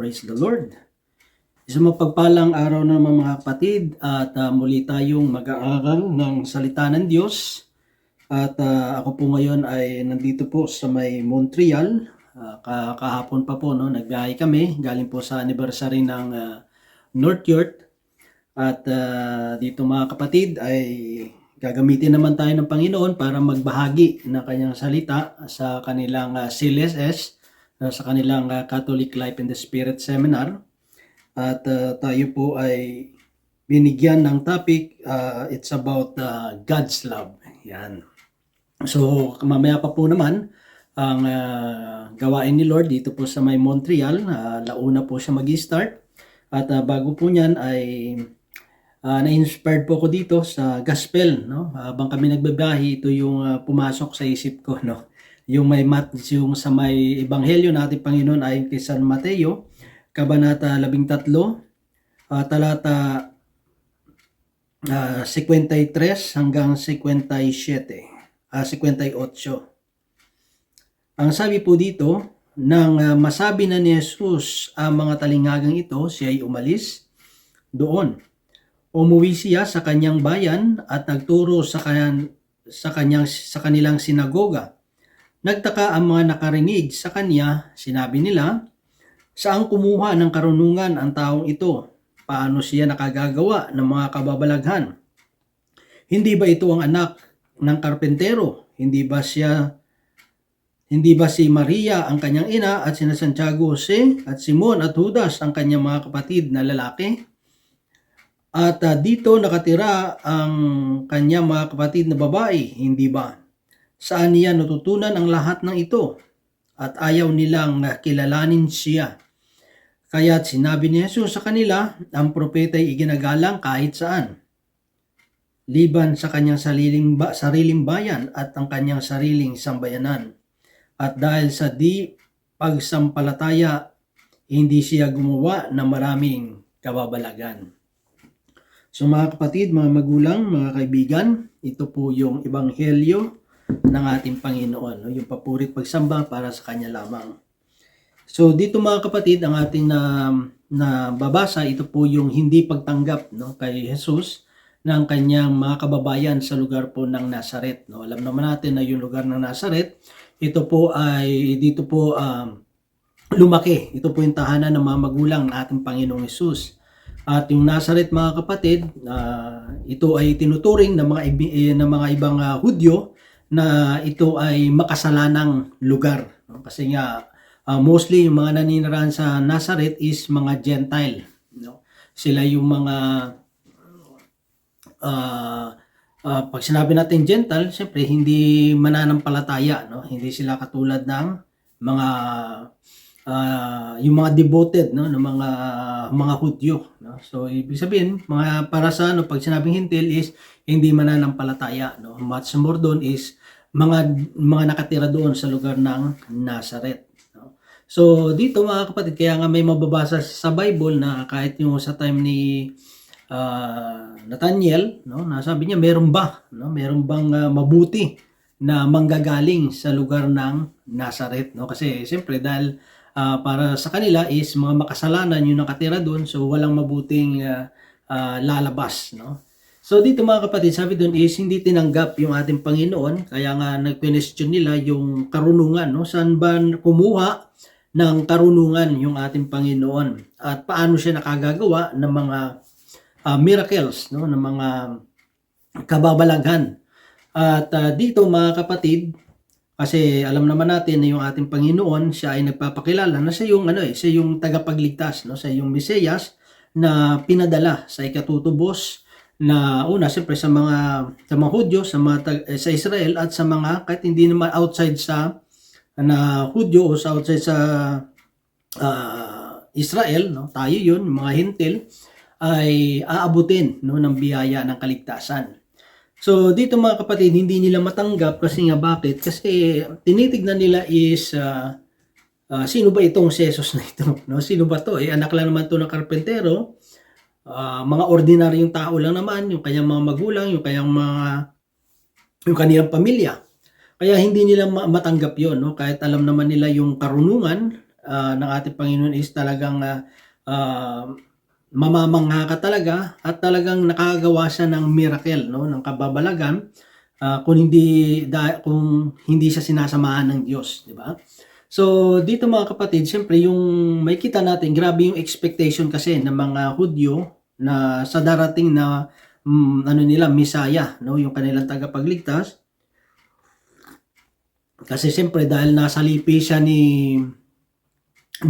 Praise the Lord. Isang mapagpalang araw naman mga kapatid at ah, muli tayong mag-aaral ng salita ng Diyos. At ah, ako po ngayon ay nandito po sa may Montreal. Ka- kahapon pa po no, nagbiyahe kami galing po sa anniversary ng ah, North York. At ah, dito mga kapatid ay gagamitin naman tayo ng Panginoon para magbahagi ng kanyang salita sa kanilang ah, CLSS, ah, sa kanilang ah, Catholic Life in the Spirit Seminar. At ah, tayo po ay binigyan ng topic, ah, it's about ah, God's love. Yan. So, mamaya pa po naman, ang ah, gawain ni Lord dito po sa may Montreal, ah, launa po siya mag-start. At ah, bago po niyan ay ah, na-inspired po ako dito sa gospel, no? Habang kami nagbabiyahe, ito yung ah, pumasok sa isip ko, no? Yung may mat, yung sa may ebanghelyo natin Panginoon ayon kay San Mateo, kabanata 13, ah, talata ah, 53 hanggang 57, ah, 58. Ang sabi po dito, nang ah, masabi na ni Jesus ang mga talingagang ito, siya ay umalis doon. Umuwi siya sa kanyang bayan at nagturo sa kanyang sa kanyang sa kanilang sinagoga. Nagtaka ang mga nakarinig sa kanya, sinabi nila, saan kumuha ng karunungan ang taong ito? Paano siya nakagagawa ng mga kababalaghan? Hindi ba ito ang anak ng karpentero? Hindi ba siya hindi ba si Maria ang kanyang ina at sina Santiago Jose at Simon at Judas ang kanyang mga kapatid na lalaki? At ah, dito nakatira ang kanyang mga kapatid na babae, hindi ba? Saan niya natutunan ang lahat ng ito? At ayaw nilang nakilalanin siya. Kaya't sinabi ni Jesus sa kanila, ang propeta ay iginagalang kahit saan. Liban sa kanyang sariling, ba, sariling bayan at ang kanyang sariling sambayanan. At dahil sa di pagsampalataya, hindi siya gumawa ng maraming kababalagan. So mga kapatid, mga magulang, mga kaibigan, ito po yung ebanghelyo ng ating Panginoon, no? yung papurit pagsamba para sa Kanya lamang. So dito mga kapatid, ang ating na, na babasa, ito po yung hindi pagtanggap no, kay Jesus ng kanyang mga kababayan sa lugar po ng Nazaret. No? Alam naman natin na yung lugar ng Nazaret, ito po ay dito po um, lumaki. Ito po yung tahanan ng mga magulang ng ating Panginoong Yesus. At yung Nazareth mga kapatid, ah, ito ay tinuturing ng mga eh, ng mga ibang ah, Hudyo na ito ay makasalanang lugar. Kasi nga ah, mostly yung mga naninirahan sa Nazareth is mga Gentile. No? Sila yung mga ah, ah, pag sinabi natin Gentile, siyempre hindi mananampalataya, no? Hindi sila katulad ng mga ah, yung mga devoted no ng mga mga Hudyo no so ibig sabihin mga para sa ano pag sinabing hintil is hindi mananampalataya no much more doon is mga mga nakatira doon sa lugar ng Nazareth so dito mga kapatid kaya nga may mababasa sa Bible na kahit yung sa time ni ah, Nathaniel no? Nasabi niya meron ba no? Meron bang ah, mabuti na manggagaling sa lugar ng Nazareth no? Kasi siyempre dahil ah, para sa kanila is mga makasalanan yung nakatira doon so walang mabuting ah, ah, lalabas no so dito mga kapatid sabi doon is hindi tinanggap yung ating Panginoon kaya nga nag-question nila yung karunungan no? Saan ba kumuha ng karunungan yung ating Panginoon? At paano siya nakagagawa ng mga ah, miracles no? Ng mga kababalaghan? At ah, dito mga kapatid, kasi alam naman natin na yung ating Panginoon, siya ay nagpapakilala na siya yung ano eh, siya yung tagapagligtas, no? Siya yung Mesiyas na pinadala sa ikatutubos na una siyempre sa mga sa mga Hudyo, sa mga eh, sa Israel at sa mga kahit hindi naman outside sa na Hudyo o sa outside sa ah, Israel, no? Tayo 'yun, mga hintil ay aabutin no ng biyaya ng kaligtasan. So dito mga kapatid, hindi nila matanggap kasi nga bakit? Kasi tinitignan nila is ah, ah, sino ba itong Jesus na ito? No? Sino ba to? Eh, anak lang naman to ng karpentero. Ah, mga ordinaryong tao lang naman, yung kanyang mga magulang, yung kanyang mga yung kanilang pamilya. Kaya hindi nila ma- matanggap 'yon, no? Kahit alam naman nila yung karunungan ah, ng ating Panginoon is talagang ah, ah, mamamangha ka talaga at talagang nakagawa siya ng miracle no ng kababalagan ah, kung hindi da, kung hindi siya sinasamahan ng Diyos, di ba? So, dito mga kapatid, siyempre yung may kita natin, grabe yung expectation kasi ng mga Hudyo na sa darating na mm, ano nila, Misaya, no, yung kanilang tagapagligtas. Kasi siyempre dahil nasa lipi siya ni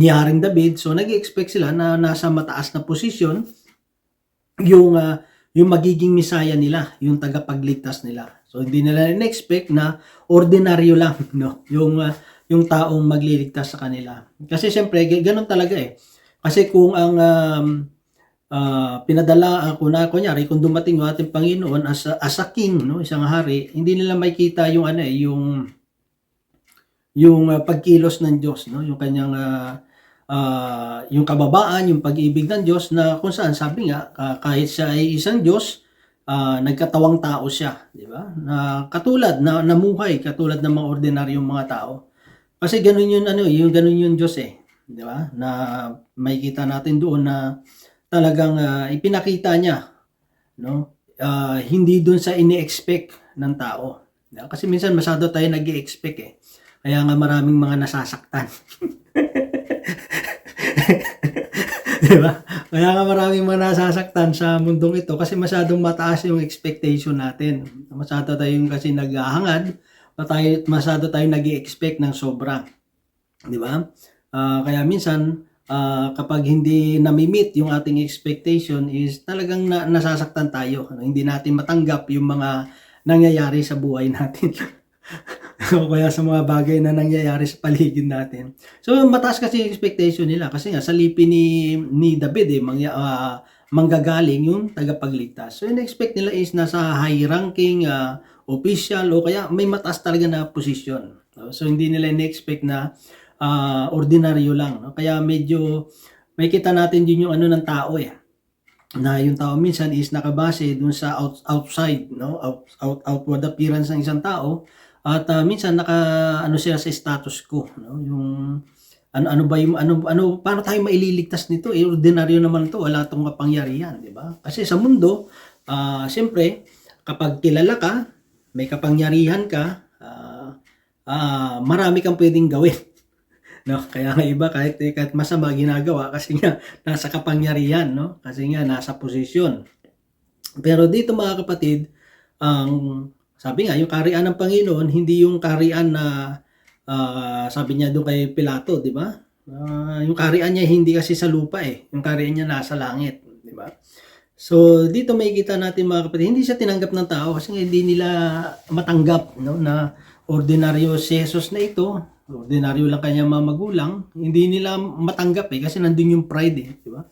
ni Haring David, so nag-expect sila na nasa mataas na posisyon yung ah, yung magiging misaya nila, yung tagapagligtas nila. So hindi nila in-expect na ordinaryo lang, no, yung ah, yung taong magliligtas sa kanila. Kasi siyempre ganun talaga eh. Kasi kung ang um, ah, pinadala ako na kunyari kung dumating yung ating Panginoon as a, as a king, no, isang hari, hindi nila makita yung ano eh, yung yung ah, pagkilos ng Diyos, no, yung kanyang ah, ah, yung kababaan, yung pag-ibig ng Diyos na kung saan sabi nga ah, kahit siya ay isang Diyos, ah, nagkatawang tao siya, di ba? Na katulad na namuhay katulad ng mga ordinaryong mga tao. Kasi ganun yun ano, yung ganun yung Diyos eh, di ba? Na makikita natin doon na talagang ah, ipinakita niya, no? Ah, hindi doon sa ini-expect ng tao. Di ba? Kasi minsan masyado tayo nag-expect eh. Kaya nga maraming mga nasasaktan. Di ba? Kaya nga maraming mga nasasaktan sa mundong ito kasi masyadong mataas yung expectation natin. Masyado tayong kasi naghahangad, tayo, masyado tayong nag expect ng sobra. Di ba? Ah, kaya minsan, ah, kapag hindi nami-meet yung ating expectation is talagang na, nasasaktan tayo. Ano, hindi natin matanggap yung mga nangyayari sa buhay natin. o kaya sa mga bagay na nangyayari sa paligid natin. So mataas kasi yung expectation nila kasi nga sa lipi ni ni David eh mangya, ah, manggagaling yung tagapagligtas. So in-expect nila is nasa high ranking ah, official o kaya may mataas talaga na position. No? So hindi nila in-expect na ah, ordinaryo lang. No? Kaya medyo may kita natin din yung ano ng tao eh na yung tao minsan is nakabase dun sa out, outside no out, out, outward appearance ng isang tao at ah, minsan naka ano siya sa status quo no yung ano ano ba yung ano ano paano tayo maililigtas nito eh ordinaryo naman to wala tong kapangyarihan di ba kasi sa mundo ah siyempre kapag kilala ka may kapangyarihan ka ah, ah, marami kang pwedeng gawin no kaya nga iba kahit kahit masama ginagawa kasi nga nasa kapangyarihan no kasi nga nasa posisyon pero dito mga kapatid ang sabi nga, yung karian ng Panginoon, hindi yung karian na ah, sabi niya doon kay Pilato, di ba? Ah, yung karian niya hindi kasi sa lupa eh. Yung karian niya nasa langit? So, dito makikita natin mga kapatid, hindi siya tinanggap ng tao kasi hindi nila matanggap no, na ordinaryo si Jesus na ito, ordinaryo lang kanyang mga magulang, hindi nila matanggap eh kasi nandun yung pride eh, di ba?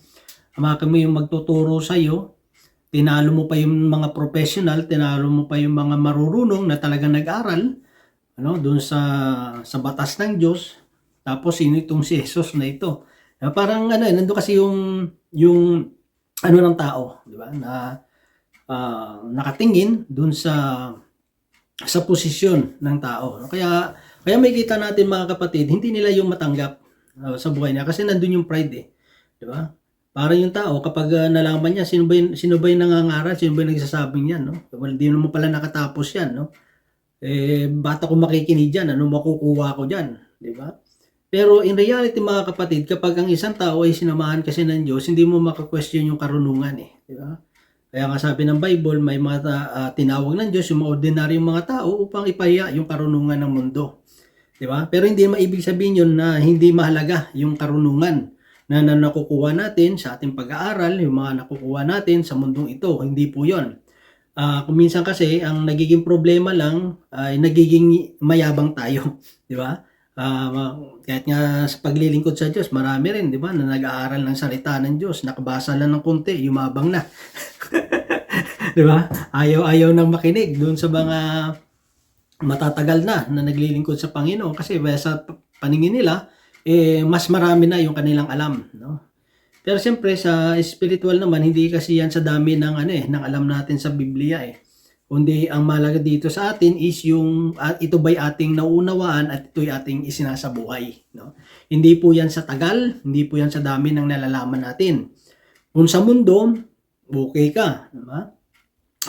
Ama kami yung magtuturo sa iyo, tinalo mo pa yung mga professional, tinalo mo pa yung mga marurunong na talagang nag-aral, ano, doon sa sa batas ng Diyos. Tapos sino itong si Jesus na ito? Parang ano, eh, nandoon kasi yung yung ano ng tao, di ba? Na ah, nakatingin doon sa sa posisyon ng tao. Kaya kaya may kita natin mga kapatid, hindi nila yung matanggap ah, sa buhay niya kasi nandun yung pride eh. Di ba? Para yung tao, kapag uh, nalaman niya, sino ba yung, sino ba yung nangangaral, sino ba yung nagsasabing yan, no? Well, di naman pala nakatapos yan, no? Eh, bata ko makikinig dyan, ano makukuha ko dyan, di ba? Pero in reality, mga kapatid, kapag ang isang tao ay sinamahan kasi ng Diyos, hindi mo maka-question yung karunungan, eh, di ba? Kaya nga sabi ng Bible, may mga uh, tinawag ng Diyos yung mga ordinaryong mga tao upang ipahiya yung karunungan ng mundo. Di ba? Pero hindi maibig sabihin yun na hindi mahalaga yung karunungan na, na nakukuha natin sa ating pag-aaral, yung mga nakukuha natin sa mundong ito. Hindi po yon. Ah, kung minsan kasi, ang nagiging problema lang ay nagiging mayabang tayo. Di ba? Ah, kahit nga sa paglilingkod sa Diyos, marami rin, di ba, na nag-aaral ng salita ng Diyos, nakabasa lang ng konti, yumabang na. di ba? Ayaw-ayaw nang makinig doon sa mga matatagal na na naglilingkod sa Panginoon kasi sa paningin nila, eh, mas marami na yung kanilang alam, no? Pero siyempre sa spiritual naman hindi kasi yan sa dami ng ano eh, ng alam natin sa Biblia eh. Kundi ang malaga dito sa atin is yung at ito ba'y ating nauunawaan at ito'y ating isinasabuhay. No? Hindi po yan sa tagal, hindi po yan sa dami ng nalalaman natin. Kung sa mundo, okay ka. Diba?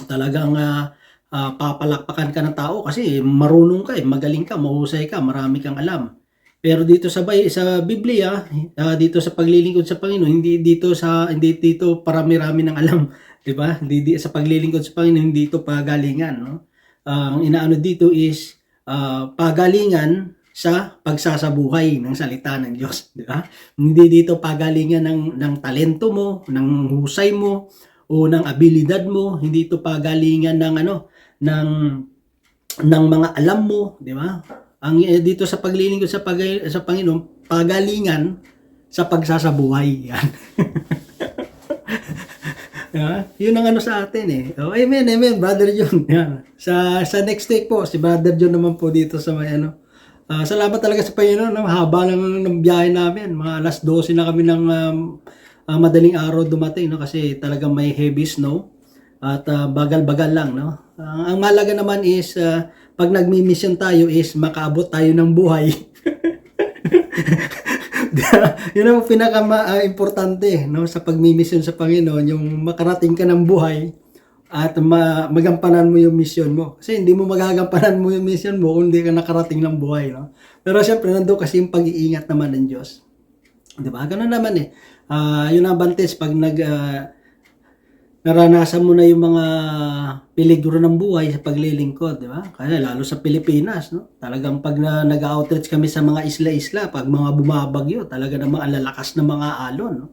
Talagang ah, ah, papalakpakan ka ng tao kasi marunong ka, eh, magaling ka, mahusay ka, marami kang alam. Pero dito sa bay, sa Biblia, ah, dito sa paglilingkod sa Panginoon, hindi dito sa hindi dito parami-rami ng alam, 'di ba? Hindi di, sa paglilingkod sa Panginoon hindi dito pagalingan, no? Ang inaano dito is ah, pagalingan sa pagsasabuhay ng salita ng Diyos, di ba? Hindi dito pagalingan ng ng talento mo, ng husay mo o ng abilidad mo, hindi ito pagalingan ng ano, ng ng mga alam mo, di ba? Ang eh, dito sa paglilingkod sa pag sa Panginoon, pagalingan sa pagsasabuhay. Yan. Yeah, yun ang ano sa atin eh. Oh, amen, amen, Brother John. Yan. Sa sa next take po, si Brother John naman po dito sa may ano. Ah, salamat talaga sa Panginoon. No? Haba ng, ng biyahe namin. Mga alas 12 na kami ng um, ah, madaling araw dumating no? kasi talagang may heavy snow at ah, bagal-bagal lang. No? Ah, ang malaga naman is ah, pag nagmi-mission tayo is makaabot tayo ng buhay. yun ang pinaka-importante no, sa pagmimisyon sa Panginoon, yung makarating ka ng buhay at ma- magampanan mo yung mission mo. Kasi hindi mo magagampanan mo yung mission mo kung hindi ka nakarating ng buhay. No? Pero syempre, nandun kasi yung pag-iingat naman ng Diyos. Di ba? Ganun naman eh. Ah, yun ang advantage pag nag... ah, naranasan mo na yung mga peligro ng buhay sa paglilingkod, di ba? Kaya lalo sa Pilipinas, no? Talagang pag na, nag-outreach kami sa mga isla-isla, pag mga bumabagyo, talaga namang ang lalakas ng mga alon, no?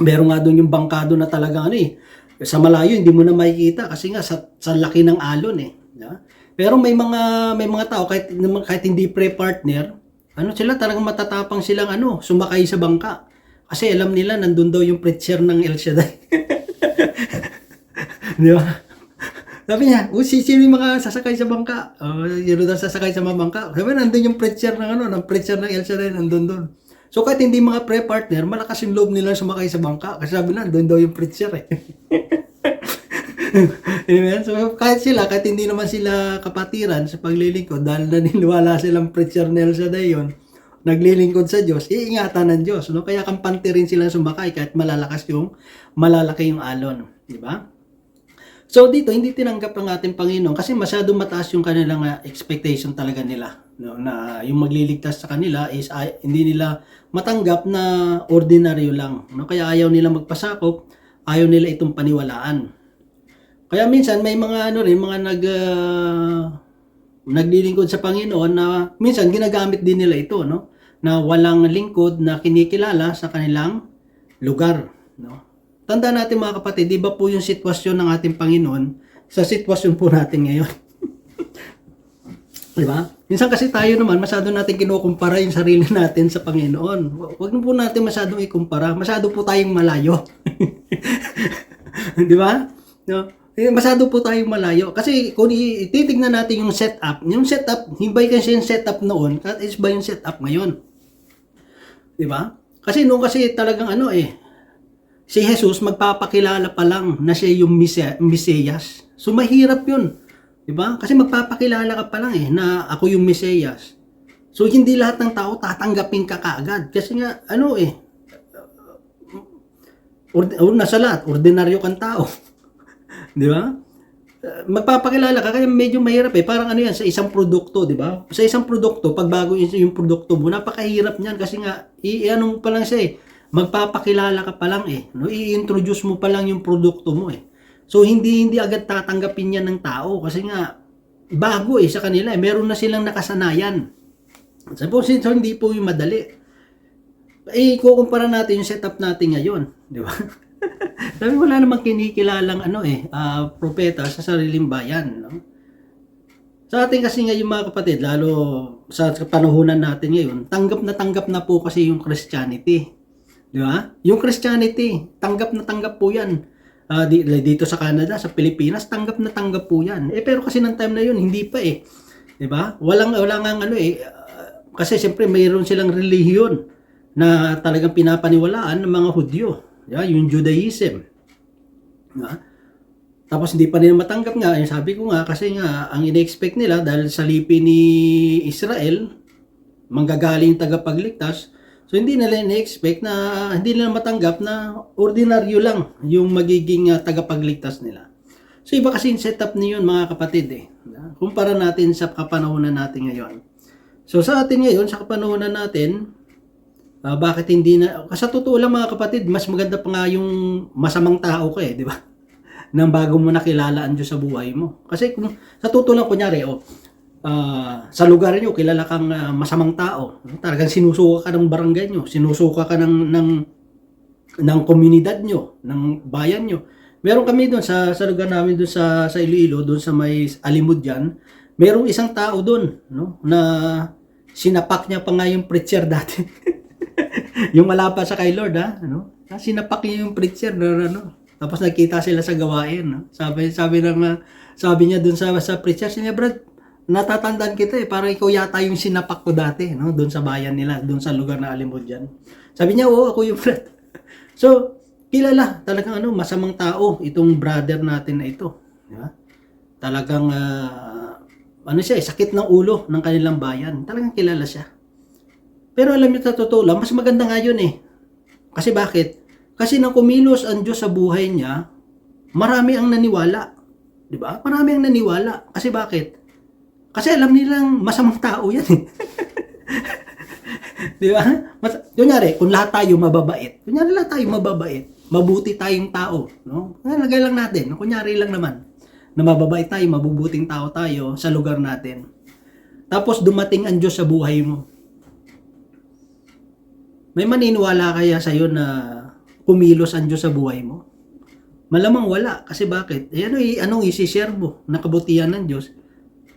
Meron nga doon yung bangkado na talaga ano eh, sa malayo hindi mo na makikita kasi nga sa, sa laki ng alon eh. ba? Pero may mga may mga tao kahit kahit hindi pre-partner, ano sila talagang matatapang silang ano, sumakay sa bangka. Kasi alam nila nandun daw yung preacher ng El Shaddai. Di ba? Sabi niya, o si sino yung mga sasakay sa bangka? Oh, sino daw sasakay sa mga bangka? Sabi nandun yung preacher ng ano, ng preacher ng El Shaddai, nandun doon. So kahit hindi mga pre-partner, malakas yung loob nila sumakay sa bangka. Kasi sabi na, doon daw yung preacher eh. Amen? So kahit sila, kahit hindi naman sila kapatiran sa paglilingkod, dahil naniniwala silang preacher ni El Shaddai yun, naglilingkod sa Diyos, iingatan ng Diyos. No? Kaya kampante rin sila sumakay kahit malalakas yung, malalaki yung alon. Di ba? So dito, hindi tinanggap ng ating Panginoon kasi masyado mataas yung kanilang ah, expectation talaga nila. No? Na yung magliligtas sa kanila is ay, hindi nila matanggap na ordinaryo lang. No? Kaya ayaw nila magpasakop, ayaw nila itong paniwalaan. Kaya minsan may mga ano rin, mga nag ah, naglilingkod sa Panginoon na minsan ginagamit din nila ito, no? Na walang lingkod na kinikilala sa kanilang lugar, no? Tanda natin mga kapatid, di ba po yung sitwasyon ng ating Panginoon sa sitwasyon po natin ngayon? di ba? Minsan kasi tayo naman, masyado natin kinukumpara yung sarili natin sa Panginoon. Hu- Huwag na po natin masyadong ikumpara. Masyado po tayong malayo. di ba? No? Eh, masyado po tayong malayo. Kasi kung titignan natin yung setup, yung setup, hibay kasi yung setup noon, at is ba yung setup ngayon? Di ba? Kasi noon kasi talagang ano eh, si Jesus magpapakilala pa lang na siya yung Mesiyas. So mahirap yun. Di ba? Kasi magpapakilala ka pa lang eh na ako yung Mesiyas. So hindi lahat ng tao tatanggapin ka kaagad. Kasi nga, ano eh, or, or nasa lahat, ordinaryo kang tao. di ba? Uh, magpapakilala ka kaya medyo mahirap eh. Parang ano yan, sa isang produkto, di ba? Sa isang produkto, pag bago yung produkto mo, napakahirap niyan kasi nga, i-ano mo pa lang siya eh. Magpapakilala ka pa lang eh. No? I-introduce mo pa lang yung produkto mo eh. So, hindi hindi agad tatanggapin yan ng tao kasi nga, bago eh sa kanila eh. Meron na silang nakasanayan. Suppose so, hindi po yung madali. Eh, kukumpara natin yung setup natin ngayon. Di ba? Sabi wala namang kinikilalang ano eh, ah, propeta sa sariling bayan. No? Sa atin kasi ngayon mga kapatid, lalo sa panahonan natin ngayon, tanggap na tanggap na po kasi yung Christianity. Di ba? Yung Christianity, tanggap na tanggap po yan. Ah, di, dito sa Canada, sa Pilipinas, tanggap na tanggap po yan. Eh pero kasi ng time na yun, hindi pa eh. Di ba? Walang, walang ang ano eh, ah, kasi siyempre mayroon silang relihiyon na talagang pinapaniwalaan ng mga Hudyo. Yeah, yung Judaism. Diba? Tapos hindi pa nila matanggap nga, yung sabi ko nga, kasi nga, ang ine-expect nila dahil sa lipi ni Israel, manggagaling tagapagligtas, so hindi nila ine-expect na, hindi nila matanggap na ordinaryo lang yung magiging ah, tagapagligtas nila. So iba kasi yung setup niyon mga kapatid eh. Kumpara natin sa kapanahonan natin ngayon. So sa atin ngayon, sa kapanahonan natin, ah, bakit hindi na, kasi sa totoo lang mga kapatid, mas maganda pa nga yung masamang tao ka eh, di ba? Nang bago mo nakilala ang Diyos sa buhay mo. Kasi kung sa totoo lang, kunyari, oh, ah, sa lugar nyo, kilala kang ah, masamang tao. Talagang sinusuka ka ng barangay nyo, sinusuka ka ng, ng, ng komunidad nyo, ng bayan nyo. Meron kami doon sa, sa lugar namin doon sa, sa Iloilo, doon sa may Alimod dyan, merong isang tao doon, no, na sinapak niya pa nga yung preacher dati. yung wala pa sa kay Lord, ha, ano? Ah, Sinapak niya yung preacher, na, ano, tapos nagkita sila sa gawain, no? Sabi, sabi ng, sabi niya doon sa, sa preacher, siya, Brad, natatandaan kita eh, parang ikaw yata yung sinapak ko dati, no, doon sa bayan nila, doon sa lugar na Alimod dyan. Sabi niya, oo, ako yung Brad. So, kilala, talagang ano, masamang tao, itong brother natin na ito. Di ba? Talagang, ah, ano siya, eh, sakit ng ulo ng kanilang bayan. Talagang kilala siya. Pero alam niyo sa totoo lang, mas maganda nga yun eh. Kasi bakit? Kasi nang kumilos ang Diyos sa buhay niya, marami ang naniwala. Di ba? Marami ang naniwala. Kasi bakit? Kasi alam nilang masamang tao yan eh. Di ba? Mas, kunyari, kung lahat tayo mababait, kunyari lahat tayo mababait, mabuti tayong tao, no? Nalagay lang natin, kunyari lang naman, na mababait tayo, mabubuting tao tayo sa lugar natin. Tapos dumating ang Diyos sa buhay mo. May maniniwala kaya sa'yo na kumilos ang Diyos sa buhay mo? Malamang wala. Kasi bakit? Eh, ano, eh, anong isi-share mo na kabutihan ng Diyos?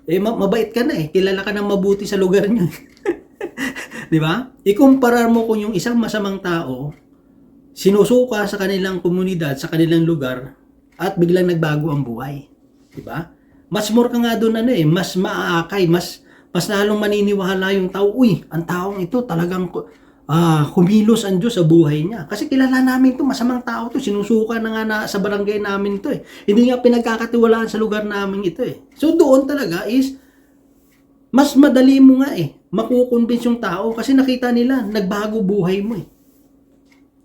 Eh, ma- mabait ka na eh. Kilala ka ng mabuti sa lugar niyo. Di ba? Ikumpara mo kung yung isang masamang tao, sinusuka sa kanilang komunidad, sa kanilang lugar, at biglang nagbago ang buhay. Di ba? Mas more ka nga doon ano eh, mas maaakay, mas mas lalong maniniwala yung tao, uy, ang taong ito talagang ah, kumilos ang Diyos sa buhay niya. Kasi kilala namin to, masamang tao to, sinusuka na nga na, sa barangay namin to eh. Hindi nga pinagkakatiwalaan sa lugar namin ito eh. So doon talaga is, mas madali mo nga eh, makukonvince yung tao kasi nakita nila, nagbago buhay mo eh.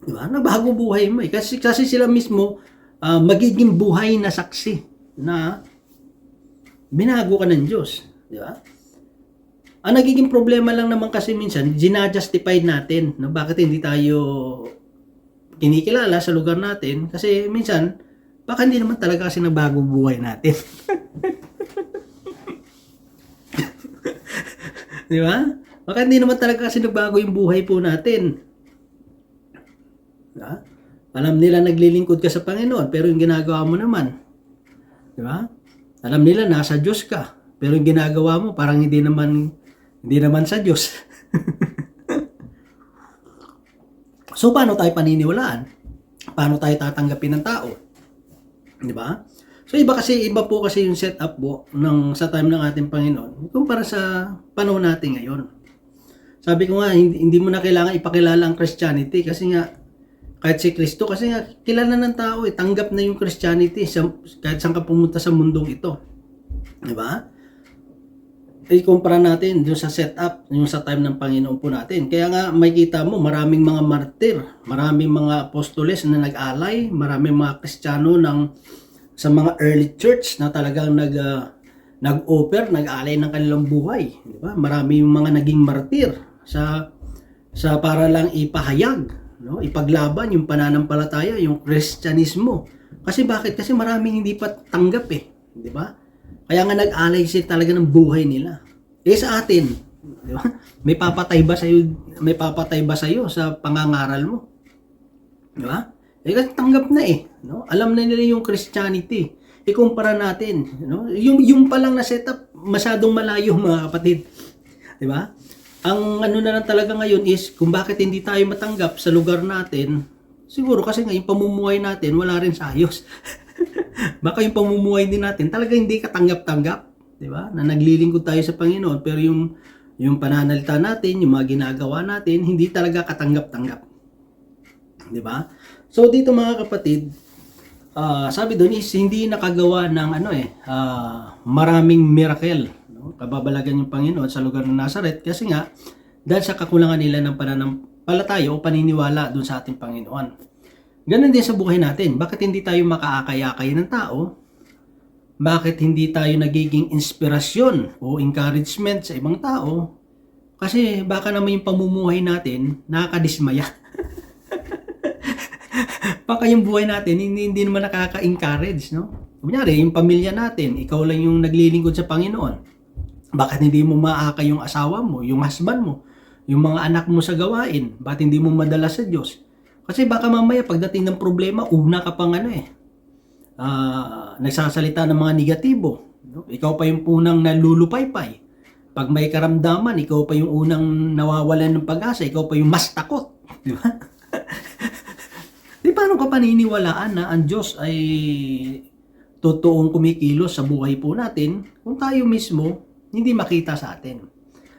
Di ba? Nagbago buhay mo eh. Kasi, kasi sila mismo, ah, magiging buhay na saksi na binago ka ng Diyos. Di ba? Ang nagiging problema lang naman kasi minsan, ginajustify natin. No? Bakit hindi tayo kinikilala sa lugar natin? Kasi minsan, baka hindi naman talaga kasi nagbago buhay natin. Di ba? Baka hindi naman talaga kasi nagbago yung buhay po natin. Di ba? Alam nila naglilingkod ka sa Panginoon, pero yung ginagawa mo naman, di ba? Alam nila nasa Diyos ka, pero yung ginagawa mo parang hindi naman hindi naman sa Diyos. so paano tayo paniniwalaan? Paano tayo tatanggapin ng tao? Di ba? So iba kasi iba po kasi yung setup po ng sa time ng ating Panginoon kumpara sa panahon natin ngayon. Sabi ko nga hindi, hindi mo na kailangan ipakilala ang Christianity kasi nga kahit si Kristo kasi nga kilala ng tao eh tanggap na yung Christianity sa, kahit saan ka pumunta sa mundong ito. Di ba? I-compare natin doon sa setup, yung sa time ng Panginoon po natin. Kaya nga makikita mo maraming mga martir, maraming mga apostoles na nag-alay, maraming mga Kristiyano ng sa mga early church na talagang nag ah, nag-offer, nag-alay ng kanilang buhay, di ba? Marami yung mga naging martir sa sa para lang ipahayag, no? Ipaglaban yung pananampalataya, yung Kristyanismo. Kasi bakit? Kasi maraming hindi pa tanggap eh, di ba? Kaya nga nag-alay sila talaga ng buhay nila. Eh sa atin, di ba? May papatay ba sa may papatay ba sa sa pangangaral mo? Di ba? Eh tanggap na eh, no? Alam na nila yung Christianity. Ikumpara natin, no? Yung yung pa lang na setup masyadong malayo mga kapatid. Di ba? Ang ano na lang talaga ngayon is kung bakit hindi tayo matanggap sa lugar natin, siguro kasi nga yung pamumuhay natin wala rin sa ayos. Baka yung pamumuhay din natin talaga hindi katanggap-tanggap, 'di ba? Na naglilingkod tayo sa Panginoon pero yung yung pananalita natin, yung mga ginagawa natin, hindi talaga katanggap-tanggap. 'Di ba? So dito mga kapatid, ah, sabi doon is hindi nakagawa ng ano eh, ah, maraming miracle. No? Kababalagan yung Panginoon sa lugar ng Nazareth kasi nga, dahil sa kakulangan nila ng pananampalataya o paniniwala doon sa ating Panginoon. Ganon din sa buhay natin. Bakit hindi tayo makaakay-akay ng tao? Bakit hindi tayo nagiging inspirasyon o encouragement sa ibang tao? Kasi baka naman yung pamumuhay natin nakakadismaya. baka yung buhay natin hindi, hindi naman nakaka-encourage, no? Kunyari, yung pamilya natin, ikaw lang yung naglilingkod sa Panginoon. Bakit hindi mo maakay yung asawa mo, yung husband mo, yung mga anak mo sa gawain? Bakit hindi mo madala sa Diyos? Kasi baka mamaya pagdating ng problema, una ka pang ano eh, ah, nagsasalita ng mga negatibo. No? Ikaw pa yung unang nalulupaypay. Pag may karamdaman, ikaw pa yung unang nawawalan ng pag-asa, ikaw pa yung mas takot. Di ba? Di paano ka paniniwalaan na ang Diyos ay totoong kumikilos sa buhay po natin kung tayo mismo hindi makita sa atin.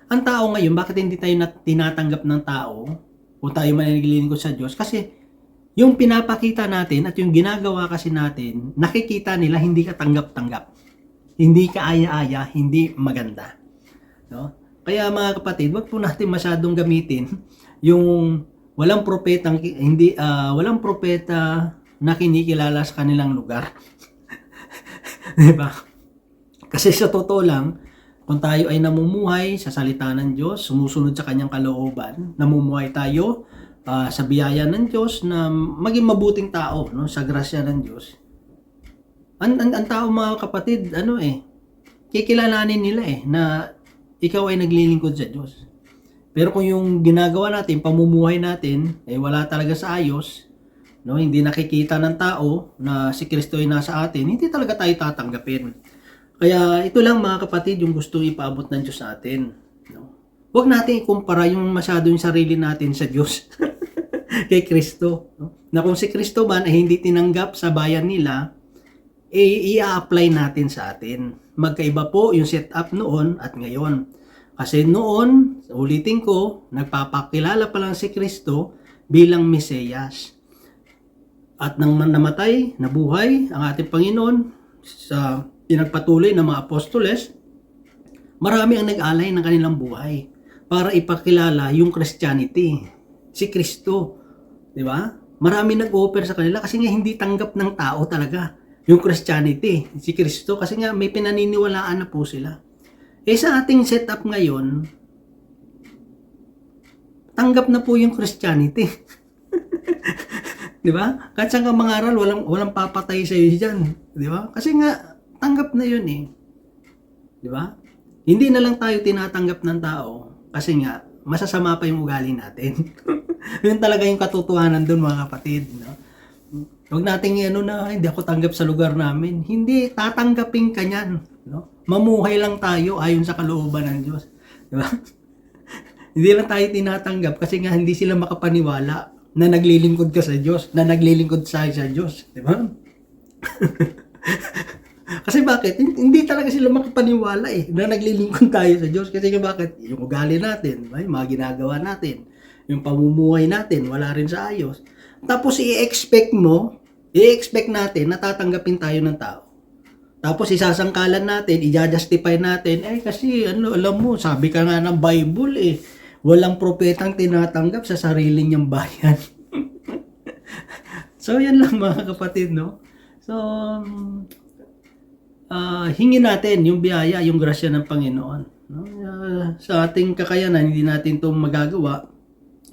Ang tao ngayon, bakit hindi tayo nat- tinatanggap ng tao kung tayo mananilingkod sa Diyos? Kasi yung pinapakita natin at yung ginagawa kasi natin, nakikita nila hindi ka tanggap-tanggap. Hindi ka aya-aya, hindi maganda. No? Kaya mga kapatid, wag po natin masyadong gamitin yung walang propetang hindi ah, walang propeta na kinikilala sa kanilang lugar. 'Di ba? Kasi sa totoo lang, kung tayo ay namumuhay sa salita ng Diyos, sumusunod sa kanyang kalooban, namumuhay tayo ah, sa biyaya ng Diyos na maging mabuting tao no sa grasya ng Diyos. Ang, ang, ang tao mga kapatid, ano eh, kikilalanin nila eh na ikaw ay naglilingkod sa Diyos. Pero kung yung ginagawa natin, pamumuhay natin, eh wala talaga sa ayos, no, hindi nakikita ng tao na si Kristo ay nasa atin, hindi talaga tayo tatanggapin. Kaya ito lang mga kapatid yung gusto ipaabot ng Diyos sa atin. No? Huwag natin ikumpara yung masyado yung sarili natin sa Diyos kay Kristo. No? Na kung si Kristo man ay hindi tinanggap sa bayan nila, eh, i-apply natin sa atin. Magkaiba po yung setup noon at ngayon. Kasi noon, ulitin ko, nagpapakilala pa lang si Kristo bilang Mesiyas. At nang namatay, nabuhay ang ating Panginoon sa pinagpatuloy ng mga apostoles, marami ang nag-alay ng kanilang buhay para ipakilala yung Christianity, si Kristo. Di ba? Marami nag-offer sa kanila kasi nga hindi tanggap ng tao talaga yung Christianity, si Kristo kasi nga may pinaniniwalaan na po sila. Eh sa ating setup ngayon, tanggap na po yung Christianity. 'Di ba? Kahit saan ka mangaral, walang walang papatay sa iyo diyan, 'di ba? Kasi nga tanggap na 'yun eh. 'Di ba? Hindi na lang tayo tinatanggap ng tao kasi nga masasama pa yung ugali natin. Yun talaga yung katotohanan doon mga kapatid, no? Huwag nating ano na hindi ako tanggap sa lugar namin. Hindi tatanggapin ka niyan, no? Mamuhay lang tayo ayon sa kalooban ng Diyos, di ba? hindi lang tayo tinatanggap kasi nga hindi sila makapaniwala na naglilingkod ka sa Diyos, na naglilingkod sa sa Diyos, di ba? kasi bakit? Hindi talaga sila makapaniwala eh na naglilingkod tayo sa Diyos. Kasi bakit? Yung ugali natin, yung mga ginagawa natin, yung pamumuhay natin, wala rin sa ayos. Tapos i-expect mo, i-expect natin na tatanggapin tayo ng tao. Tapos isasangkalan natin, i-justify natin, eh kasi ano, alam mo, sabi ka nga ng Bible eh, walang propetang tinatanggap sa sarili niyang bayan. so yan lang mga kapatid, no? So, ah hingin natin yung biyaya, yung grasya ng Panginoon. No? Ah, sa ating kakayanan, hindi natin itong magagawa.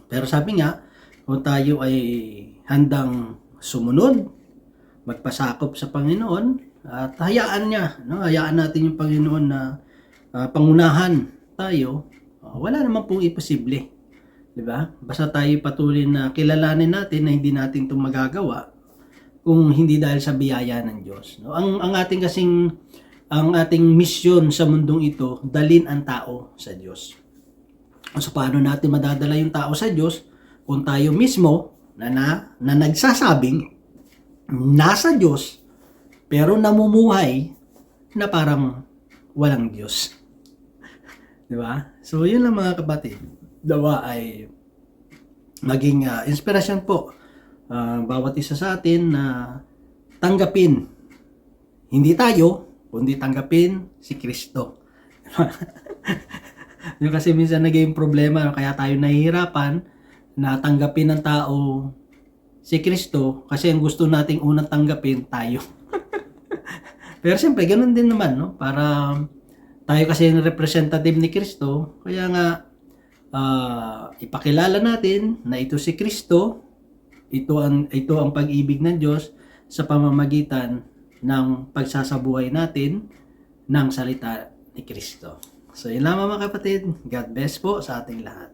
Pero sabi nga, kung tayo ay handang sumunod, magpasakop sa Panginoon, at hayaan niya, no? hayaan natin yung Panginoon na ah, pangunahan tayo, ah, wala naman pong imposible. Di ba? Basta tayo patuloy na kilalanin natin na hindi natin itong magagawa kung hindi dahil sa biyaya ng Diyos. No? Ang, ang ating kasing ang ating misyon sa mundong ito, dalin ang tao sa Diyos. So paano natin madadala yung tao sa Diyos kung tayo mismo na, na, na nagsasabing nasa Diyos pero namumuhay na parang walang Diyos. Di ba? So yun lang mga kapatid. Dawa ay maging ah, inspirasyon po ah, bawat isa sa atin na tanggapin. Hindi tayo, kundi tanggapin si Kristo. yung kasi minsan naging problema, kaya tayo nahihirapan na tanggapin ng tao si Kristo kasi ang gusto nating unang tanggapin tayo. Pero siyempre, ganun din naman, no? Para tayo kasi yung representative ni Kristo, kaya nga ah, ipakilala natin na ito si Kristo, ito ang ito ang pag-ibig ng Diyos sa pamamagitan ng pagsasabuhay natin ng salita ni Kristo. So, yun lamang mga kapatid. God bless po sa ating lahat.